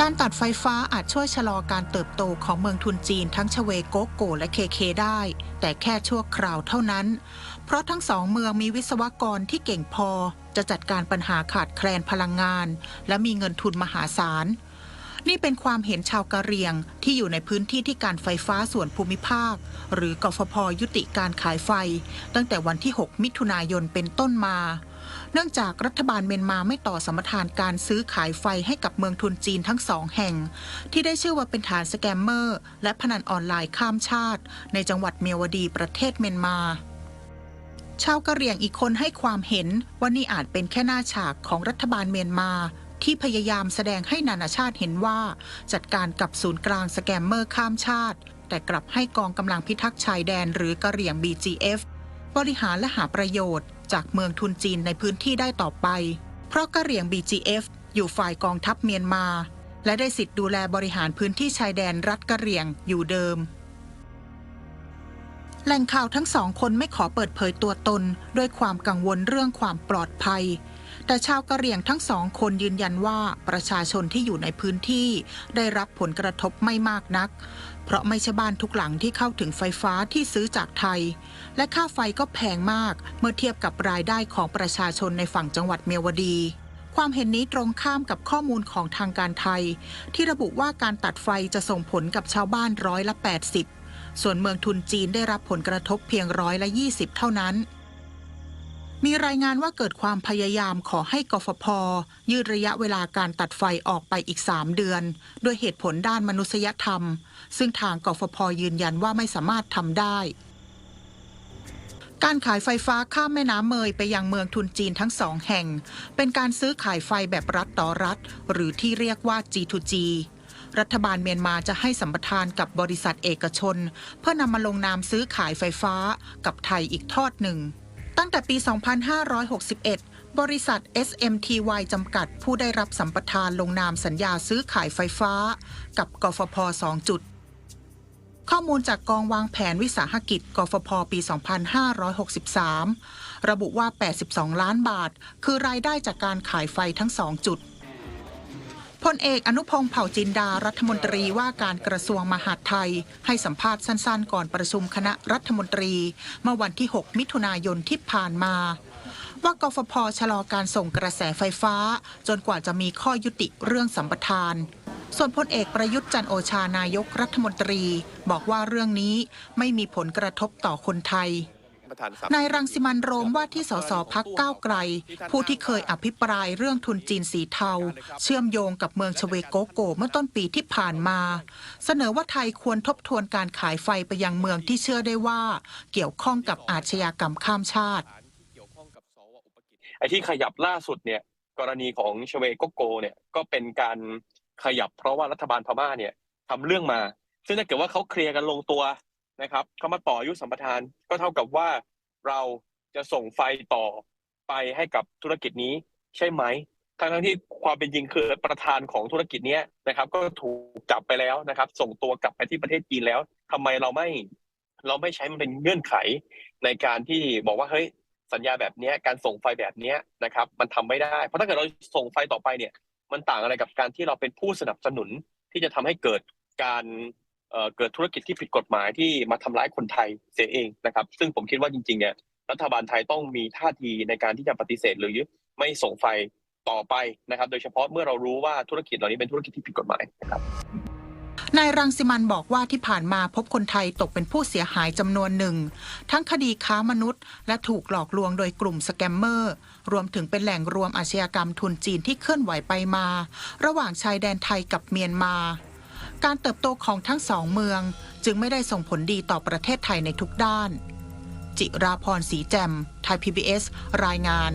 การตัดไฟฟ้าอาจช่วยชะลอการเติบโตของเมืองทุนจีนทั้งชเวโกโกและเคเคได้ แต่แค่ชั่วคราวเท่านั้น เพราะทั้งสองเมืองมีวิศวกรที่เก่งพอ จะจัดการปัญหาขาดแคลนพลังงาน และมีเงินทุนมหาศาล นี่เป็นความเห็นชาวกะเหรี่ยงที่อยู่ในพื้นที่ที่การไฟฟ้าส่วนภูมิภาค หรือกฟพยุติการขายไฟ ตั้งแต่วันที่ 6 มิถุนายนเป็นต้นมา เนื่องจากรัฐบาลเมียนมาไม่ต่อสมรทานการซื้อขายไฟให้กับเมืองทุนจีนทั้งสองแห่ง ที่ได้ชื่อว่าเป็นฐานสแกมเมอร์ และพนันออนไลน์ข้ามชาติ ในจังหวัดเมียวดีประเทศเมียนมาชาวกะเหรี่ยงอีกคนให้ความเห็นว่านี่อาจเป็นแค่หน้าฉากของรัฐบาลเมียนมา ที่พยายามแสดงให้นานาชาติเห็นว่า จัดการกับศูนย์กลางสแกมเมอร์ข้ามชาติ แต่กลับให้กองกำลังพิทักษ์ชายแดนหรือกะเหรี่ยง BGF บริหารและหาประโยชน์ จากเมืองทุนจีนในพื้นที่ได้ต่อไป เพราะกะเหรี่ยง BGF อยู่ฝ่ายกองทัพเมียนมา และได้สิทธิ์ดูแลบริหารพื้นที่ชายแดนรัฐกะเหรี่ยงอยู่เดิม แหล่งข่าวทั้งสองคนไม่ขอเปิดเผยตัวตนด้วยความกังวลเรื่องความปลอดภัย แต่ชาวกะเหรี่ยงทั้งสองคนยืนยันว่าประชาชนที่อยู่ในพื้นที่ได้รับผลกระทบไม่มากนัก เพราะไม่ใช่บ้านทุกหลังที่เข้าถึงไฟฟ้าที่ซื้อจากไทย และค่าไฟก็แพงมากเมื่อเทียบกับรายได้ของประชาชนในฝั่งจังหวัดเมียวดีความเห็นนี้ตรงข้ามกับข้อมูลของทางการไทย ที่ระบุว่าการตัดไฟจะส่งผลกับชาวบ้านร้อยละ 80 ส่วนเมืองทุนจีนได้รับผลกระทบเพียงร้อยละ 20 เท่านั้น รายงานว่าเกิดความพยายามขอให้กฟผยืดระยะเวลาการตัดไฟออกไปอีก 3 เดือน ด้วยเหตุผลด้านมนุษยธรรม ซึ่งทางกฟผยืนยันว่าไม่สามารถทำได้ การขายไฟฟ้าข้ามแม่น้ำเมยไปยังเมืองทุนจีนทั้งสองแห่ง เป็นการซื้อขายไฟแบบรัฐต่อรัฐ หรือที่เรียกว่า G2G รัฐบาลเมียนมาจะให้สัมปทานกับบริษัทเอกชน เพื่อนำมาลงนามซื้อขายไฟฟ้ากับไทยอีกทอดหนึ่ง ตั้งแต่ปี 2561 บริษัท SMTY จำกัด ผู้ได้รับสัมปทานลงนามสัญญาซื้อขายไฟฟ้า กับกฟพ 2 จุด ข้อมูลจากกองวางแผนวิสาหกิจ กฟพ ปี 2563 ระบุว่า 82 ล้านบาท คือรายได้จากการขายไฟทั้งสองจุด พลเอกอนุพงศ์เผ่าจินดารัฐมนตรีว่าการกระทรวงมหาดไทย ให้สัมภาษณ์สั้นๆ ก่อนประชุมคณะรัฐมนตรีเมื่อวันที่ 6 มิถุนายนที่ผ่านมา ว่ากฟผชะลอการส่งกระแสไฟฟ้า จนกว่าจะมีข้อยุติเรื่องสัมปทาน ส่วนพลเอกประยุทธ์จันโอชานายกรัฐมนตรี บอกว่าเรื่องนี้ไม่มีผลกระทบต่อคนไทย นายรังสิมันต์โรมว่าที่สสพักก้าวไกล ผู้ที่เคยอภิปรายเรื่องทุนจีนสีเทา เชื่อมโยงกับเมืองชเวโกโกเมื่อต้นปีที่ผ่านมา เสนอว่าไทยควรทบทวนการขายไฟไปยังเมืองที่เชื่อได้ว่า เกี่ยวข้องกับอาชญากรรมข้ามชาติ ไอ้ที่ขยับล่าสุดเนี่ยกรณีของชเวโกโกเนี่ยก็เป็นการขยับเพราะว่ารัฐบาลพม่าเนี่ยทำเรื่องมา ซึ่งถ้าเกิดว่าเขาเคลียร์กันลงตัว นะครับเขามาต่ออายุสัมปทาน ก็เท่ากับว่าเราจะส่งไฟต่อไปให้กับธุรกิจนี้ใช่ไหมทั้งทั้งที่ความเป็นจริงคือประธานของธุรกิจนี้นะครับ ก็ถูกจับไปแล้วนะครับ ส่งตัวกลับไปที่ประเทศจีนแล้วทำไมเราไม่เราไม่ใช้มันเป็นเงื่อนไข ในการที่บอกว่าเฮ้ยสัญญาแบบนี้การส่งไฟแบบนี้นะครับ มันทำไม่ได้ เพราะถ้าเกิดเราส่งไฟต่อไปเนี่ย มันต่างอะไรกับการที่เราเป็นผู้สนับสนุนที่จะทำให้เกิดการ เกิดธุรกิจที่ผิดกฎหมายที่มาทำร้ายคนไทยเสียเองนะครับ ซึ่งผมคิดว่าจริงๆเนี่ยรัฐบาลไทยต้องมีท่าทีในการที่จะปฏิเสธหรือไม่ส่งไฟต่อไปนะครับ โดยเฉพาะเมื่อเรารู้ว่าธุรกิจเหล่านี้เป็นธุรกิจที่ผิดกฎหมายนะครับนายรังสิมันบอกว่าที่ผ่านมาพบคนไทยตกเป็นผู้เสียหายจำนวนหนึ่ง ทั้งคดีค้ามนุษย์ และถูกหลอกลวงโดยกลุ่มสแกมเมอร์ รวมถึงเป็นแหล่งรวมอาชญากรรมทุนจีนที่เคลื่อนไหวไปมา ระหว่างชายแดนไทยกับเมียนมา การเติบโตของทั้งสองเมืองจึงไม่ได้ส่งผลดีต่อประเทศไทยในทุกด้าน จิราพรศรีแจ่มไทย PBS รายงาน